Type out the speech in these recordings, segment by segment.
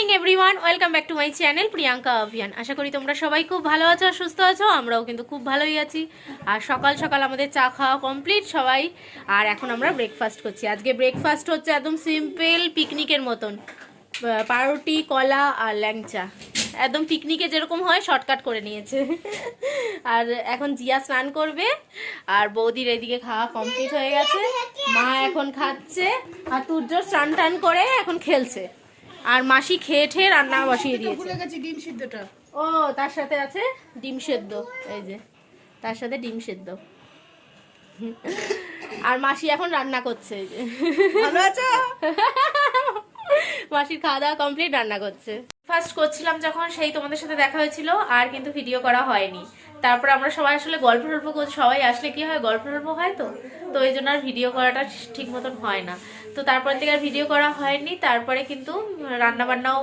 Morning everyone welcome back to my channel Priyanka অভিয়ান আশা করি তোমরা সবাই খুব ভালো আছো আর সুস্থ আছো, আমরাও কিন্তু খুব ভালোই আছি। আর সকাল সকাল আমাদের চা খাওয়া কমপ্লিট সবাই। আর এখন আমরা ব্রেকফাস্ট করছি। আজকে ব্রেকফাস্ট হচ্ছে একদম সিম্পল পিকনিকের মতন। পাউরুটি, কলা আর ল্যাংচা। একদম পিকনিকে যেরকম হয় শর্টকাট করে নিয়েছে। আর এখন জিয়া স্নান করবে। আর বৌদির এদিকে খাওয়া কমপ্লিট হয়ে গেছে। মা এখন খাচ্ছে। আর তুর্য স্নান টান করে এখন খেলছে। আর মাসি খেয়ে ঠেয়ে রান্না বসিয়ে দিয়েছে। ভুলে গেছি ডিম সিদ্ধটা। ও তার সাথে আছে ডিম সেদ্ধ এই যে তার সাথে ডিম সেদ্ধ। আর মাসি এখন রান্না করছে এই যে। ভালো আছো? মাসির খাওয়া দাওয়া কমপ্লিট রান্না করছে। ফার্স্ট করছিলাম যখন সেই তোমাদের সাথে দেখা হয়েছিল আর কিন্তু ভিডিও করা হয়নি। তারপর আমরা সবাই আসলে গল্প টল্প করছি সবাই আসলে কি হয় গল্প টল্প হয় তো? তো এই জন্য আর ভিডিও করাটা ঠিক মতন হয় না। তো তারপর থেকে আর ভিডিও করা হয়নি, তারপরে কিন্তু রান্না বান্নাও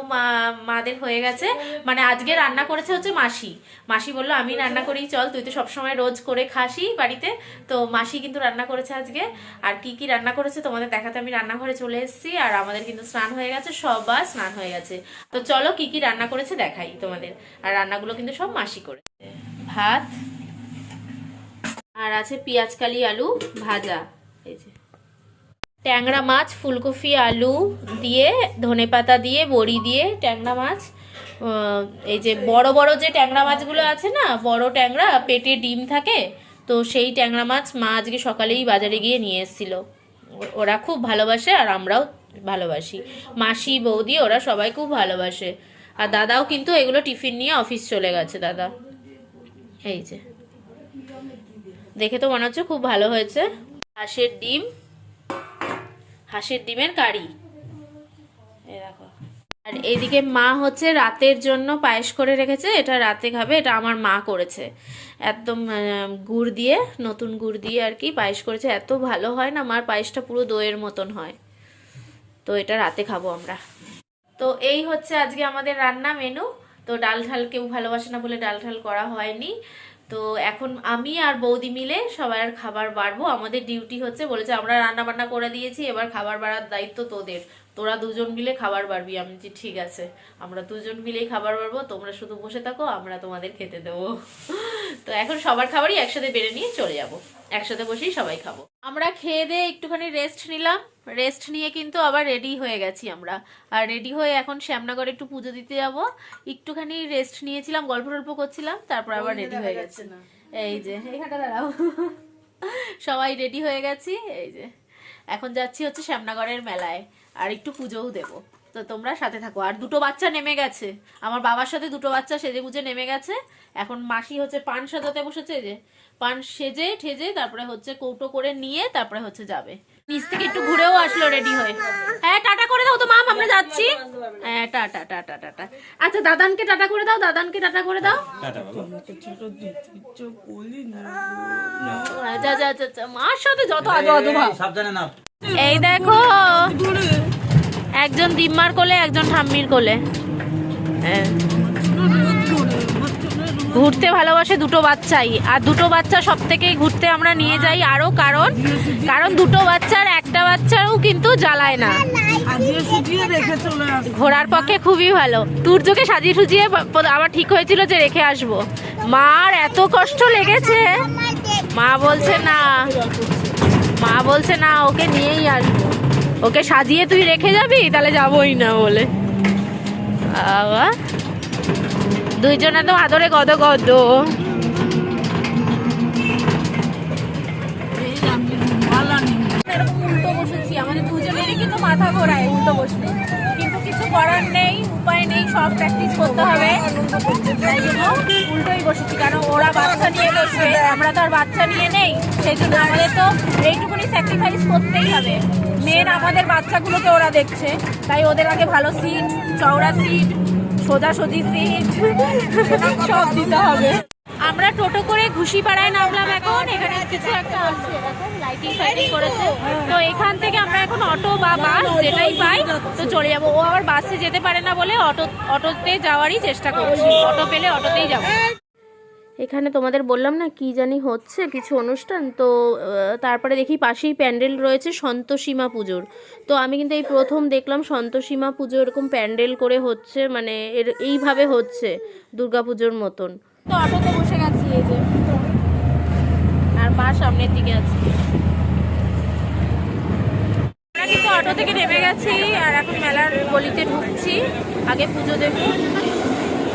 মাদের হয়ে গেছে। মানে আজকে রান্না করেছে হচ্ছে মাসি। মাসি বলল, আমি রান্না করি, চল, তুই তো সবসময় রোজ করে খাসি বাড়িতে। তো মাসি কিন্তু রান্না করেছে আজকে। আর কি কি রান্না করেছে তোমাদের দেখাতে আমি রান্নাঘরে চলে এসেছি, আর আমাদের কিন্তু স্নান হয়ে গেছে, সবার স্নান হয়ে গেছে। তো চলো, কি কি রান্না করেছে দেখাই তোমাদের। আর রান্নাগুলো কিন্তু সব মাসি করেছে। ভাত, আর আছে পেঁয়াজ, কালি, আলু ভাজা। এই যে। ট্যাংরা মাছ, ফুলকপি, আলু দিয়ে ধনেপাতা দিয়ে, বড়ি দিয়ে ট্যাংরা মাছ। এই যে বড় বড় যে ট্যাংরা মাছগুলো আছে না, বড় ট্যাংরা, পেটে ডিম থাকে, তো সেই ট্যাংরা মাছ মা আজকে সকালেই বাজারে গিয়ে নিয়ে এসেছিল। ওরা খুব ভালোবাসে আর আমরাও ভালোবাসি। মাসি, বৌদি ওরা সবাই খুব ভালোবাসে। আর দাদাও কিন্তু এগুলো টিফিন নিয়ে অফিস চলে গেছে, দাদা। এই যে। দেখে তো মনে হচ্ছে খুব ভালো হয়েছে। হাঁসের ডিম। হাঁসের ডিমের কারি। আর এইদিকে মা হচ্ছে রাতের জন্য পায়েস করে রেখেছে, এটা রাতে খাবে, এটা আমার মা করেছে। একদম গুড় দিয়ে, নতুন গুড় দিয়ে আর কি পায়েস করেছে। এত ভালো হয় না, মার পায়েসটা পুরো দইয়ের মতন হয়। তো এটা রাতে খাব আমরা। তো এই হচ্ছে আজকে আমাদের রান্না মেনু তো ডাল ঢাল কেউ ভালোবাসে না বলে ডাল ঢাল করা হয়নি। তো এখন আমি আর বৌদি মিলে সবাই আর খাবার বাড়বো। আমাদের ডিউটি হচ্ছে বলেছে, আমরা রান্না বান্না করে দিয়েছি, এবার খাবার বাড়ার দায়িত্ব তোদের। তোরা দুজন মিলে খাবার বাড়বি। আমি যে ঠিক আছে আমরা দুজন মিলেই খাবার বাড়বো তোমরা শুধু বসে থাকো আমরা তোমাদের খেতে দেবো। তো এখন সবার খাবারই একসাথে বেড়ে নিয়ে চলে যাব। একসাথে বসেই সবাই খাব। আমরা খেয়ে দিয়ে একটুখানি রেস্ট নিলাম। রেস্ট নিয়ে কিন্তু আবার রেডি হয়ে গেছি আমরা। আর রেডি হয়ে এখন শ্যামনগরে একটু পুজো দিতে যাব। একটুখানি রেস্ট নিয়েছিলাম গল্প টল্প করছিলাম তারপর আবার রেডি হয়ে গেছে। এই যে এখানটা দাঁড়াও। সবাই রেডি হয়ে গেছি এই যে। এখন যাচ্ছি হচ্ছে শ্যামনগরের মেলায়। আর একটু পুজোও দেব। তো তোমরা সাথে থাকো। আর দুটো বাচ্চা নেমে গেছে। আমার বাবার সাথে দুটো বাচ্চা সেজে গুজে নেমে গেছে। এখন মাসি হচ্ছে পান সাজাতে বসেছে যে পান সেজে ঠেজে তারপরে হচ্ছে কৌটো করে নিয়ে তারপরে হচ্ছে যাবে। নিচ থেকে একটু ঘুরেও আসলো রেডি হয়ে। হ্যাঁ টাটা করে দাও তো মাম আমরা যাচ্ছি। হ্যাঁ টাটা টাটা টাটা। আচ্ছা দাদানকে টাটা করে দাও দাদানকে টাটা করে দাও। যা যা যা। মার সাথে যত আদো আদো ভাব। সাবধানে নাও। এই দেখো। একজন দিম্মার কোলে, একজন ঠাম্মির কোলে। হ্যাঁ। ঘুরতে ভালোবাসে দুটো বাচ্চাই। আর দুটো বাচ্চা সব থেকেই ঘুরতে আমরা নিয়ে যাই। আরও কারণ কারণ দুটো বাচ্চার একটা বাচ্চাও কিন্তু জ্বালায় না। ঘোরার পক্ষে খুবই ভালো। তুর্যকে সাজিয়ে সুজিয়ে আবার ঠিক হয়েছিল যে রেখে আসব। মার এত কষ্ট লেগেছে। মা বলছে, না। বলছে, না, ওকে নিয়েই আসব। ওকে সাজিয়ে তুই রেখে যাবি? তাহলে যাবোই না বলে। দুইজনে তো আদরে গদ গদ আমাদের কিন্তু মাথা ঘোরায়, উল্টো বসলে। করার নেই, উপায় নেই, সব প্র্যাকটিস করতে হবে। তাই জন্য উল্টোই বসেছি কারণ ওরা বাচ্চা নিয়ে বসবে, আমরা তো আর বাচ্চা নিয়ে নেই সেই জন্য আমাদের তো এইটুকুনি স্যাক্রিফাইস করতেই হবে। মেন আমাদের বাচ্চাগুলোকে ওরা দেখছে, তাই ওদের আগে ভালো সিট চওড়া সিট সোজাসুজি সিট সব দিতে হবে। আমরা টোটো করে ঘুষিপাড়ায় নামলাম এখন। এখানে কিছু একটা লাইটিং ফাইটিং করেছে। তো এখান থেকে আমরা এখন অটো বা বাস যেটাই পাই তো চলে যাব। ও আবার বাসে যেতে পারে না বলে অটো অটোতে যাওয়ারই চেষ্টা করছি। অটো পেলে অটোতেই যাব। এখানে তোমাদের বললাম না কি জানি হচ্ছে কিছু অনুষ্ঠান। তো তারপরে দেখি পাশেই প্যান্ডেল রয়েছে সন্তোষীমা পুজোর। তো আমি কিন্তু এই প্রথম দেখলাম সন্তোষীমা পুজো এরকম প্যান্ডেল করে হচ্ছে মানে এর এইভাবে হচ্ছে দুর্গা পুজোর মতন। তো গেছি এই যে আর মা সামনের দিকে আছে। কিন্তু অটো থেকে নেমে গেছি আর এখন মেলার গলিতে ঢুকছি। আগে পুজো দেবো।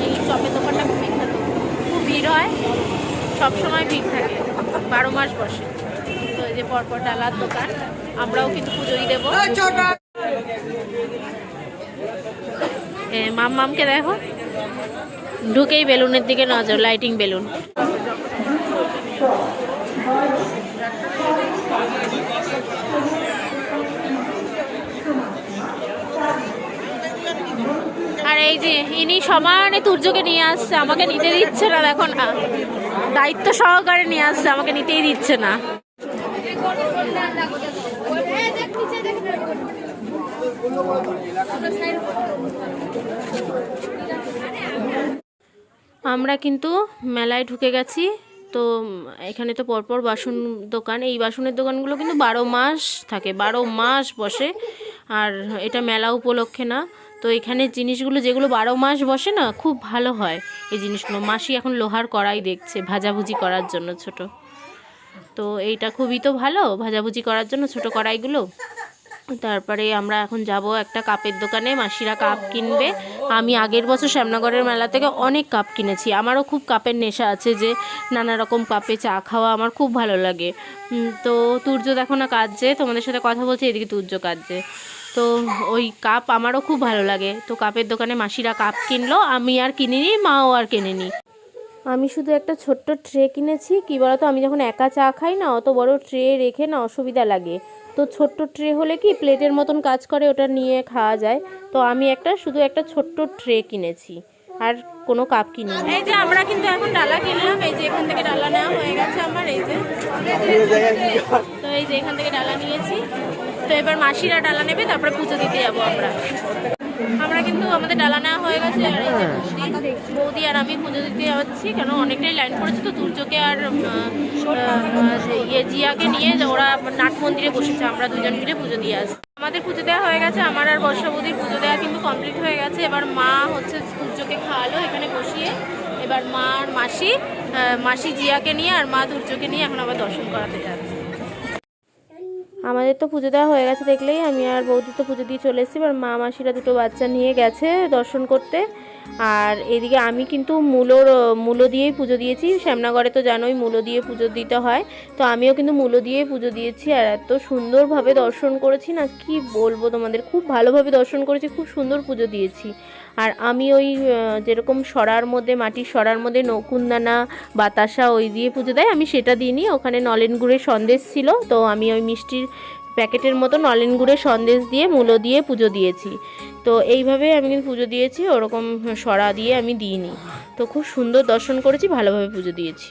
এই চপের দোকানটা খুব বিখ্যাত খুব ভিড় হয়। সবসময় ভিড় থাকে। বারো মাস বসে। তো এই যে পরপর ডালার দোকান আমরাও কিন্তু পুজোই দেবো। মাম মামকে দেখো। ঢুকেই বেলুনের দিকে নজর লাইটিং বেলুন। আর এই যে, ইনি সমানে তুর্যকে নিয়ে আসছে, আমাকে নিতে দিচ্ছে না দেখো না দায়িত্ব সহকারে নিয়ে আসছে, আমাকে নিতেই দিচ্ছে না। আমরা কিন্তু মেলায় ঢুকে গেছি। তো এখানে তো পরপর বাসন দোকান। এই বাসনের দোকানগুলো কিন্তু বারো মাস থাকে, বারো মাস বসে। আর এটা মেলা উপলক্ষে না। তো এখানে জিনিসগুলো যেগুলো বারো মাস বসে না, খুব ভালো হয় এই জিনিসগুলো। মাসি এখন লোহার কড়াই দেখছে ভাজাভুজি করার জন্য ছোট। তো এইটা খুবই তো ভালো, ভাজাভুজি করার জন্য ছোট কড়াইগুলো। তারপরে আমরা এখন যাব একটা কাপের দোকানে। মাসিরা কাপ কিনবে। আমি আগের বছর শ্যামনগরের মেলা থেকে অনেক কাপ কিনেছি। আমারও খুব কাপের নেশা আছে যে নানা রকম কাপে চা খাওয়া আমার খুব ভালো লাগে। তো তুর্য দেখো না কাজে তোমাদের সাথে কথা বলছি, এদিকে তুর্য কাজে তো ওই কাপ আমারও খুব ভালো লাগে। তো কাপের দোকানে মাসিরা কাপ কিনলো। আমি আর কিনিনি, মাও আর কেনেনি। আমি শুধু একটা ছোট্ট ট্রে কিনেছি। কি বলতো, আমি যখন একা চা খাই না, অত বড় ট্রে রেখে না অসুবিধা লাগে। তো ছোট্ট ট্রে হলে কি প্লেটের মতন কাজ করে, ওটা নিয়ে খাওয়া যায়। তো আমি একটা, শুধু একটা ছোট্ট ট্রে কিনেছি, আর কোনো কাপ কিনি এই যে আমরা কিন্তু এখন ডালা কিনলাম, এই যে এখান থেকে ডালা নেওয়া হয়ে গেছে আমার, এই যে। তো এই যে এখান থেকে ডালা নিয়েছি। তো এবার মাসিরা ডালা নেবে, তারপরে পুজো দিতে যাব আমরা। আমরা কিন্তু আমাদের ডালা নেওয়া হয়ে গেছে আর এই যে বৌদি বৌদি আর আমি পুজো দিতে যাচ্ছি কেন অনেকটাই লাইন পড়েছে তো দুর্যোগে আর ইয়ে জিয়াকে নিয়ে ওরা নাট মন্দিরে বসেছে আমরা দুজন মিলে পুজো দিয়ে আসছি। আমাদের পুজো দেওয়া হয়ে গেছে আমার আর বর্ষা বৌদির পুজো দেওয়া কিন্তু কমপ্লিট হয়ে গেছে। এবার মা হচ্ছে দুর্যোগকে খাওয়ালো এখানে বসিয়ে। এবার মা আর মাসি মাসি জিয়াকে নিয়ে আর মা দুর্যোগকে নিয়ে এখন আবার দর্শন করাতে যাচ্ছে। আমাদের তো পুজো দেওয়া হয়ে গেছে দেখলেই আমি আর বৌদি তো পুজো দিয়ে চলে এসেছি, এবার মা মাসিরা দুটো বাচ্চা নিয়ে গেছে দর্শন করতে। আর এদিকে আমি কিন্তু মূলোর, মূলো দিয়েই পুজো দিয়েছি। শ্যামনাগড়ে তো জানোই মূলো দিয়ে পুজো দিতে হয়। তো আমিও কিন্তু মূলো দিয়েই পুজো দিয়েছি আর এত সুন্দরভাবে দর্শন করেছি না কি বলব তোমাদের, খুব ভালোভাবে দর্শন করেছি, খুব সুন্দর পুজো দিয়েছি। আর আমি ওই যেরকম সরার মধ্যে, মাটির সরার মধ্যে নকুন্দানা, বাতাসা ওই দিয়ে পুজো দেয়, আমি সেটা দিইনি ওখানে নলেন গুড়ের সন্দেশ ছিল, তো আমি ওই মিষ্টির প্যাকেটের মতো নলেন গুড়ের সন্দেশ দিয়ে মূলো দিয়ে পুজো দিয়েছি। তো এইভাবে আমি কিন্তু পুজো দিয়েছি, ওরকম সরা দিয়ে আমি দিইনি। তো খুব সুন্দর দর্শন করেছি, ভালোভাবে পুজো দিয়েছি।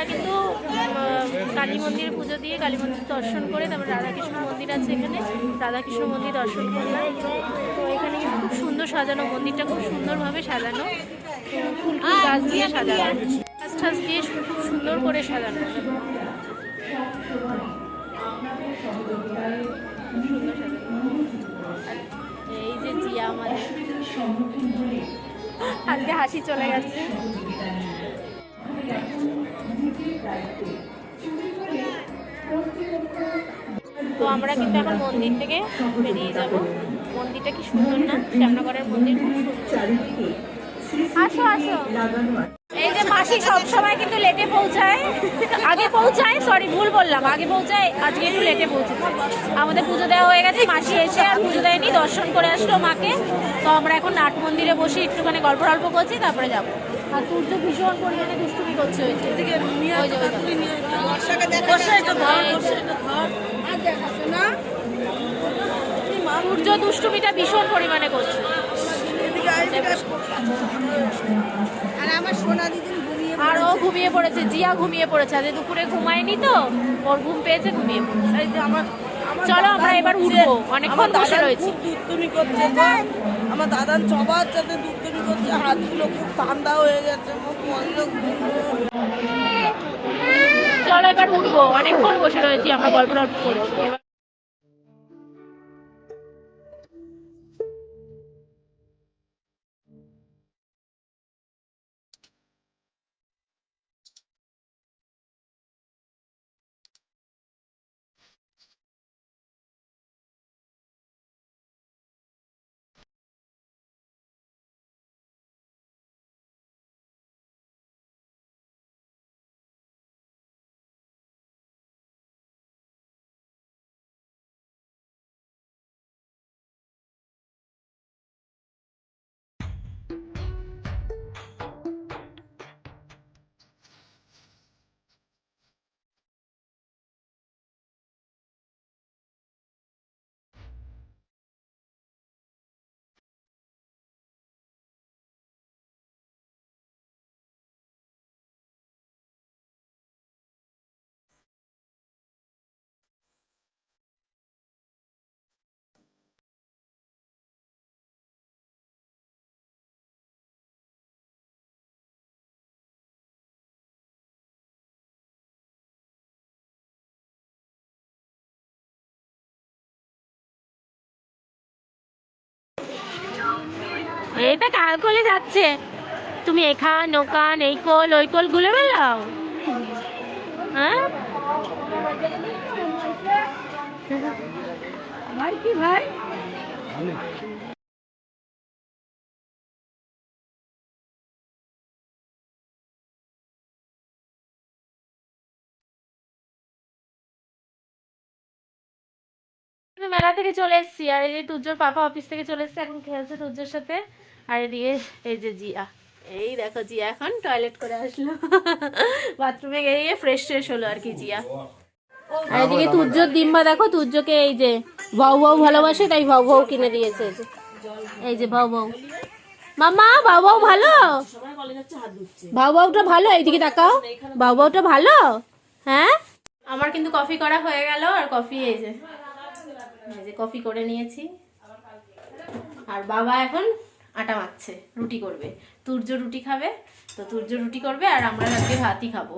আমরা কিন্তু কালী মন্দিরে পুজো দিয়ে কালী মন্দির দর্শন করে, তারপর রাধাকৃষ্ণ মন্দির আছে এখানে। রাধাকৃষ্ণ মন্দির দর্শন করলাম। তো এখানে খুব সুন্দর সাজানো, মন্দিরটা খুব সুন্দরভাবে সাজানো। ফুল ফুল গাছ দিয়ে সাজানো। গাছ ঠাস দিয়ে খুব সুন্দর করে সাজানো সাজানো। এই যে জিয়া আমাদের। আজকে হাসি চলে গেছে। তো আমরা কিন্তু এখন মন্দির থেকে বেরিয়ে যাব। মন্দিরটা কি সুন্দর না? শ্যামনগরের মন্দির আসো আসো। এই যে মাসি সব সময় কিন্তু লেটে পৌঁছায়। আগে পৌঁছায় সরি ভুল বললাম। আগে পৌঁছায়, আজকে একটু লেটে পৌঁছেছে। আমাদের পুজো দেওয়া হয়ে গেছে, মাসি এসে আর পুজো দেয়নি, দর্শন করে আসলো মাকে। তো আমরা এখন নাট মন্দিরে বসে একটুখানি গল্প টল্প করছি, তারপরে যাব। আর সূর্য ভীষণ পরিমাণে দুষ্টুমি করছে। এদিকে তো তো দুষ্টুমিটা ভীষণ পরিমাণে করছে। আর আমার সোনা দিদি আর ও ঘুমিয়ে পড়েছে জিয়া ঘুমিয়ে পড়েছে। আজ দুপুরে ঘুমায়নি তো ওর ঘুম পেয়েছে ঘুমিয়ে পড়েছে। আমার চলো আমরা এবার উঠবো অনেকক্ষণ বসে দাদার রয়েছি। খুব করছে আমার দাদার সবার সাথে করছে, হাতগুলো খুব ঠান্ডা হয়ে গেছে, মুখ মন্দ চলো এবার উঠবো, অনেকক্ষণ বসে রয়েছি, আমরা গল্প টল্প করেছি কাল কোলে যাচ্ছে। তুমি এখান, ওখান, এই কোল, ওই কোল ঘুরে বেড়াও হ্যাঁ? ভাই কি ভাই? মেলা থেকে চলে এসেছি। আর এই যে তুর্যর পাপা অফিস থেকে চলে এসেছে, এখন খেলছে তুর্যর সাথে। আর এদিকে এই যে জিয়া। এই দেখো জিয়া এখন টয়লেট করে আসলো। বাথরুমে গিয়ে ফ্রেশ ফ্রেশ হলো আর কি জিয়া। আর এদিকে তুর্যর ডিম্বা দেখো, তুর্যকে এই যে ভাউ ভাউ ভালোবাসে, তাই ভাউ ভাউ কিনে দিয়েছে। এই যে ভাউ ভাউ। মামা ভাউ ভাউ ভালো? ভাউ ভাউটা ভালো? এইদিকে তাকাও। ভাউ ভাউটা ভালো? হ্যাঁ? আমার কিন্তু কফি করা হয়ে গেল, আর কফি এই যে। এই যে কফি করে নিয়েছি। আর বাবা এখন আটা মাখছে রুটি করবে। তুর্য রুটি খাবে তো তুর্য রুটি করবে আর আমরা রাত্রে ভাতই খাব।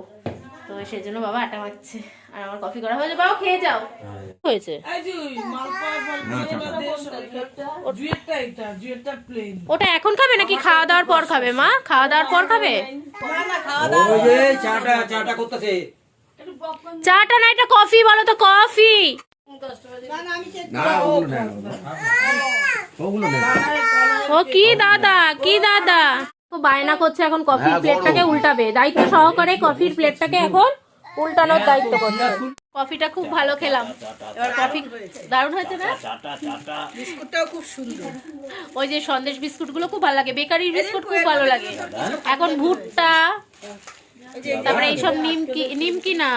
তো সেই জন্য বাবা আটা মাখছে আর আমার কফি করা হয়েছে। বাবা খেয়ে যাও। হয়েছে? ওটা এখন খাবে নাকি খাওয়া দাওয়ার পর খাবে মা? খাওয়া দাওয়ার পর খাবে? না না খাওয়া চাটা চাটা করতেছে। চাটা না এটা কফি বলো তো কফি না না আমি চেক না ওগুলো নেই ওগুলো। নেই ও কি দাদা কি দাদা? ও বায়না করছে এখন কফির প্লেটটাকে উল্টাবে। দায়িত্ব সহকারে কফির প্লেটটাকে এখন উল্টানোর দায়িত্ব করছে। কফিটা খুব ভালো খেলাম। এবার কফি দারুণ হয়েছে না? বিস্কুটটাও খুব সুন্দর। ওই যে সন্দেশ বিস্কুটগুলো খুব ভালো লাগে। বেকারির বিস্কুট খুব ভালো লাগে। এখন ভুট্টা তারপরে এইসব নিমকি নিমকি না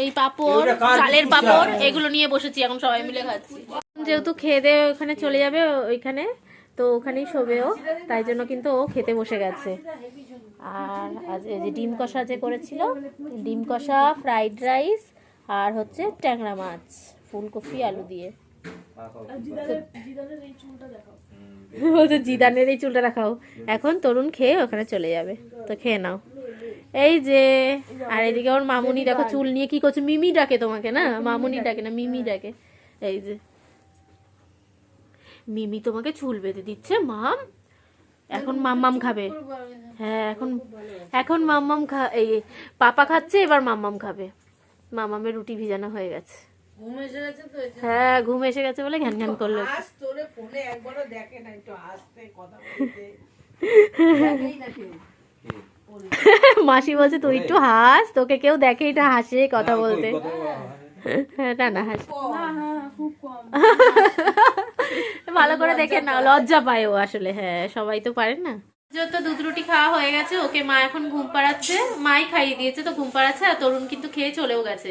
এই পাপড় চালের পাপড় এগুলো নিয়ে বসেছি এখন সবাই মিলে খাচ্ছি। যেহেতু খেয়ে দিয়ে ওখানে চলে যাবে ওইখানে তো ওখানেই শোবেও তাই জন্য কিন্তু ও খেতে বসে গেছে। আর আজ এই যে ডিম কষা যে করেছিল ডিম কষা ফ্রাইড রাইস আর হচ্ছে ট্যাংরা মাছ ফুলকপি আলু দিয়ে। বলছে জিদানের এই চুলটা রাখাও এখন তরুণ খেয়ে ওখানে চলে যাবে। তো খেয়ে নাও। এই যে আর এদিকে ওর মামুনি দেখো চুল নিয়ে কি করছে মিমি ডাকে তোমাকে না? মামুনি ডাকে না মিমি ডাকে। এই যে। মিমি তোমাকে চুল বেঁধে দিচ্ছে মাম। এখন মাম্মাম খাবে। হ্যাঁ এখন এখন মাম্মাম খা এই পাপা খাচ্ছে এবার মাম্মাম খাবে। মামামের রুটি ভিজানো হয়ে গেছে। হ্যাঁ ঘুম এসে গেছে বলে ঘ্যান ঘ্যান করল। দেখে না একটু কথা বলতে দেখেই না কেউ মাসি বলছে তুই একটু হাস তোকে কেউ দেখে এটা হাসে কথা বলতে। হ্যাঁ। না না হাস। ভালো করে দেখে না লজ্জা পায়। ও আসলে হ্যাঁ সবাই তো পারে না। যত দুধ রুটি খাওয়া হয়ে গেছে ওকে মা এখন ঘুম পাড়াচ্ছে মাই খাইয়ে দিয়েছে তো ঘুম পাড়াচ্ছে আর তরুণ কিন্তু খেয়ে চলেও গেছে।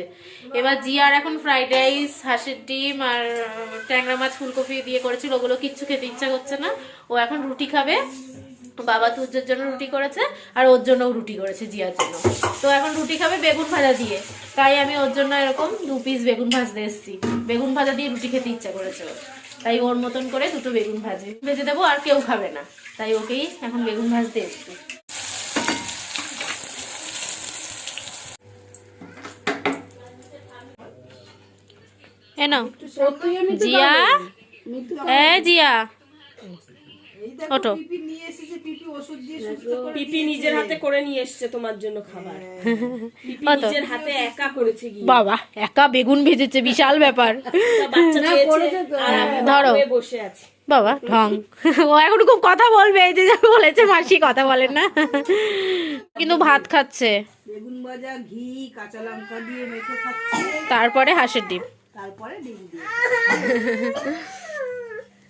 এবার জিয়ার এখন ফ্রাইড রাইস হাঁসের ডিম আর ট্যাংরা মাছ ফুলকপি দিয়ে করেছিল ওগুলো কিচ্ছু খেতে ইচ্ছা করছে না। ও এখন রুটি খাবে। বাবা তুর্যের জন্য রুটি করেছে আর ওর জন্যও রুটি করেছে জিয়ার জন্য। তো এখন রুটি খাবে বেগুন ভাজা দিয়ে। তাই আমি ওর জন্য এরকম দু পিস বেগুন ভাজতে এসেছি। বেগুন ভাজা দিয়ে রুটি খেতে ইচ্ছা করেছে ওর। তাই ওর মতন করে দুটো বেগুন ভাজে। ভেজে দেবো আর কেউ খাবে না। তাই ওকেই এখন বেগুন ভাজতে এসেছি। এ নাও। জিয়া? এ জিয়া। ওটো পিপি নিজের হাতে করে নিয়ে এসছে তোমার জন্য খাবার। পিপি নিজের হাতে একা করেছে গিয়ে। বাবা একা বেগুন ভেজেছে বিশাল ব্যাপার। বাচ্চা পেয়েছে আর ধরো। বসে আছি। বাবা ঢং। ও এখন খুব কথা বলবে এই যে যা বলেছে মাসি কথা বলেন না। কিন্তু ভাত খাচ্ছে। বেগুন ভাজা ঘি কাঁচা লঙ্কা দিয়ে মেখে খাচ্ছি। তারপরে হাঁসের ডিম। তারপরে ডিম দিয়ে।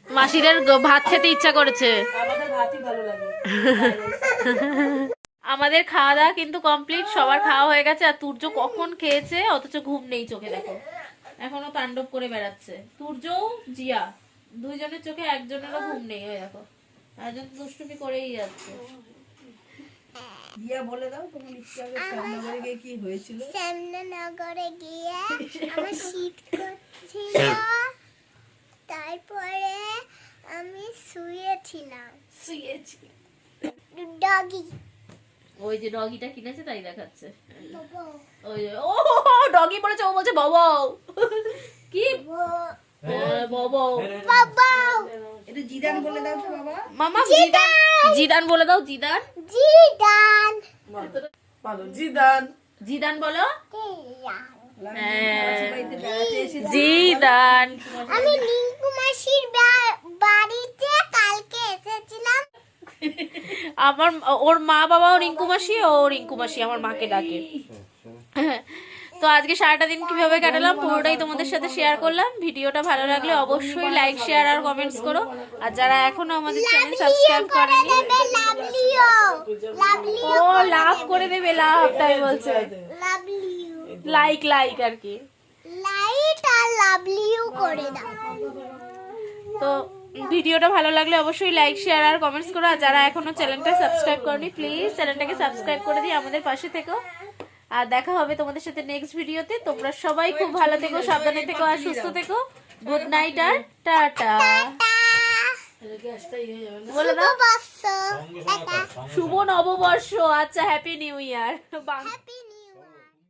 মাসিদের ভাত খেতে ইচ্ছা করেছে। আমাদের ভাতই ভালো লাগে। আমাদের খাওয়া দাওয়া কিন্তু কমপ্লিট সবার খাওয়া হয়ে গেছে আর তুর্য কখন খেয়েছে অথচ ঘুম নেই চোখে দেখো। এখনও তাণ্ডব করে বেড়াচ্ছে। তুর্যও জিয়া দুইজনের চোখে একজনেরও ঘুম নেই ওই দেখো। একজন দুষ্টুমি করেই যাচ্ছে। দিয়া বলে দাও তোমার ইচ্ছা শ্যামনগরে গিয়ে কি হয়েছিল? শ্যামনগরে গিয়ে আমার শীত করছিল। তারপরে আমি শুয়েছিলাম। ডগি ওই যে ডগিটা কিনেছে তাই দেখাচ্ছে। ওই ও ডগি বলেছে ও বলছে বাবা কি? বাবা। বাবাও। এটা জিদান বলে দাও তো বাবা। মামা জিদান। জিদান। বলে দাও জিদান। জিদান। ভালো জিদান। জিদান বলো। হ্যাঁ, জিদান আমি নিঙ্কু মাসির বাড়িতে কালকে এসেছিলাম আমার ওর মা বাবাও রিঙ্কু মাসি ও রিঙ্কু মাসি আমার মাকে ডাকে। তো আজকে সারাটা দিন কীভাবে কাটালাম পুরোটাই তোমাদের সাথে শেয়ার করলাম। ভিডিওটা ভালো লাগলে অবশ্যই লাইক শেয়ার আর কমেন্টস করো। আর যারা এখনও আমাদের চ্যানেল সাবস্ক্রাইব করেনি ও লাভ করে দেবে লাভ তাই বলছে। লাভলিও লাইক লাইক আর কি লাইট আর লাভলিও করে দাও। তো ভিডিওটা ভালো লাগলে অবশ্যই লাইক শেয়ার আর কমেন্টস করো। আর যারা এখনও চ্যানেলটা সাবস্ক্রাইব করনি প্লিজ চ্যানেলটাকে সাবস্ক্রাইব করে দিয়ে আমাদের পাশে থেকো। আর দেখা হবে তোমাদের সাথে নেক্সট ভিডিওতে তোমরা সবাই খুব ভালো থেকো সাবধানে থেকো আর সুস্থ থেকো। গুড নাইট আর টাটা। শুভ নববর্ষ। আচ্ছা হ্যাপি নিউ ইয়ার হ্যাপি